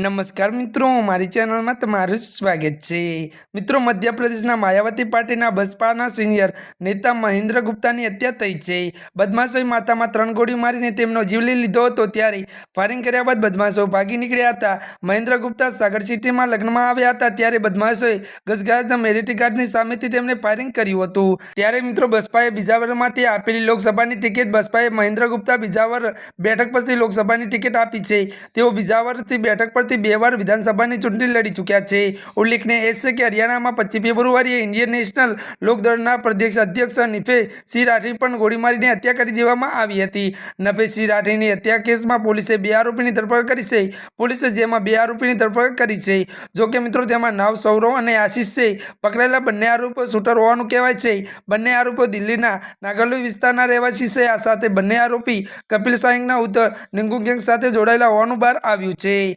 નમસ્કાર મિત્રો, મારી ચેનલમાં તમારું સ્વાગત છે. મિત્રો, મધ્યપ્રદેશના માયાવતી પાર્ટીના બસપાના સિનિયર નેતા મહેન્દ્ર ગુપ્તાની હત્યા થઈ છે. બદમાશોએ માથામાં ત્રણ ગોળી મારીને તેમનો જીવ લઈ લીધો હતો ત્યારે ફાયરિંગ કર્યા બાદ બદમાશો ભાગી નીકળ્યા હતા. મહેન્દ્ર ગુપ્તા સાગર સિટીમાં લગ્નમાં આવ્યા હતા ત્યારે બદમાશોએ ગસગાજ મેરિટી ગાર્ડની સામેથી તેમને ફાયરિંગ કર્યું હતું. ત્યારે મિત્રો, બસપાએ બીજાવરમાંથી આપેલી લોકસભાની ટિકિટ બસપાએ મહેન્દ્ર ગુપ્તા બીજાવર બેઠક પરથી લોકસભાની ટિકિટ આપી છે. તેઓ બીજાવરથી બેઠક પરથી બે વાર વિધાનસભાની ચૂંટણી લડી ચૂક્યા છે. ઉલ્લેખનીય એ છે કે હરિયાણામાં પચીસ ફેબ્રુઆરીએ ઇન્ડિયન નેશનલ લોકદળના પ્રદેશ અધ્યક્ષ નિફે સિંહ રાઠી પણ ગોળી મારીને હત્યા કરી દેવામાં આવી હતી. નફે સિંહ રાઠીની હત્યા કેસમાં પોલીસે બે આરોપીની ધરપકડ કરી છે. પોલીસે જેમાં બે આરોપીની ધરપકડ કરી છે. જોકે મિત્રો, તેમાં નવ સૌરવ અને આશીષ છે. પકડાયેલા બંને આરોપો શૂટર હોવાનું કહેવાય છે. બંને આરોપો દિલ્હીના નાગરલોઈ વિસ્તારના રહેવાસી છે. આ સાથે બંને આરોપી કપિલ સાયંગના ઉત્તર નિંગુ ગેંગ સાથે જોડાયેલા હોવાનું બહાર આવ્યું છે.